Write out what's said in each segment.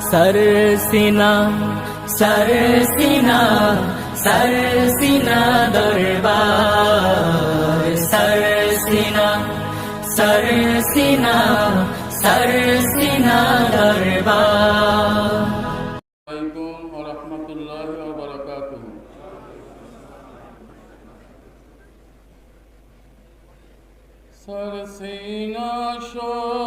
সরসিনা সরসিনা সরসিনা দরবার সরসিনা সরসিনা সরসিনা দরবার ওয়া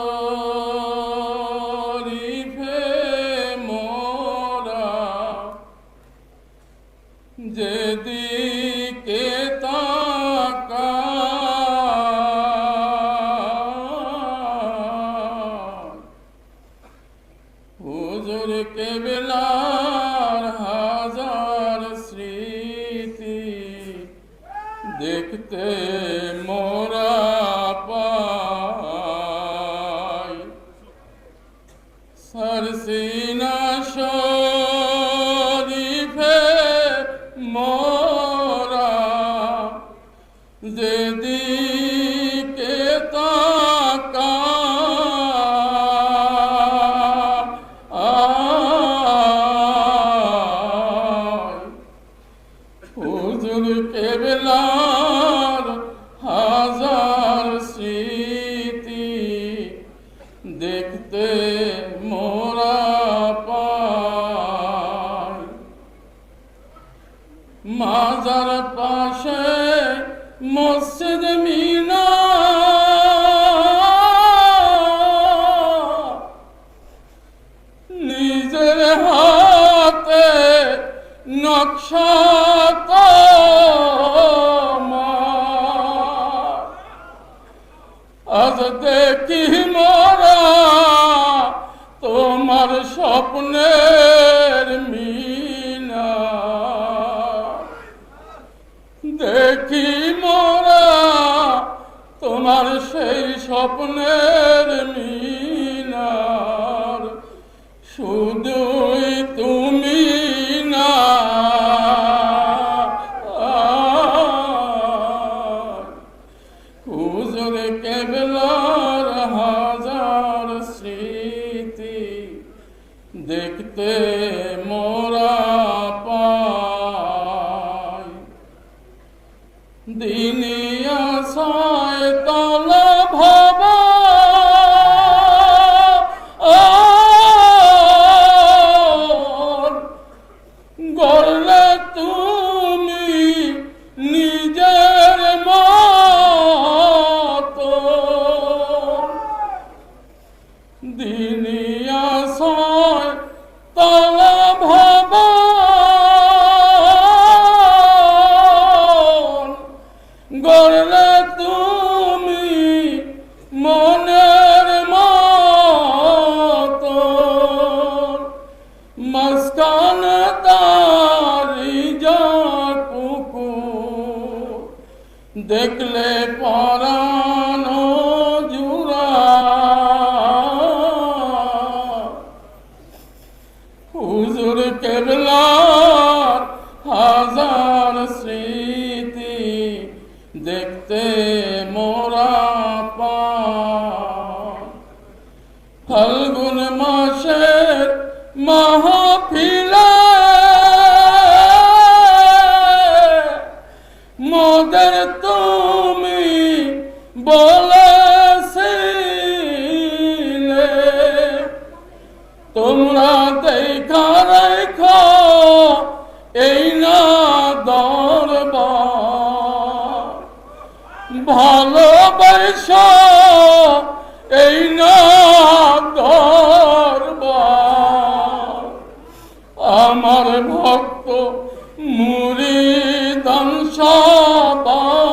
দেখতে মোরা পাই। সরসিনা শরীফে হুজুর কেবলার হাজার স্মৃতি দেখতে মোরা পাই। মাজার পাশে মসজিদ নকশা। আজ দেখি মোরা তোমার স্বপ্নের মিনা দেখি মোরা তোমার সেই স্বপ্নের স্মৃতি দেখতে মোরা পাই। দিনিয়া সায় তলা ভাবা। গড়লে দিনিয়া সায় তলা ভাবা। গড়লে তুমি মনের মতো। মস্কান তারি যা দেখলে পরানো দেখতে মোরা ভালোবাসা এই না দরবার। আমার ভক্ত মুড়ি দংশবা সেদিন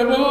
হুজুর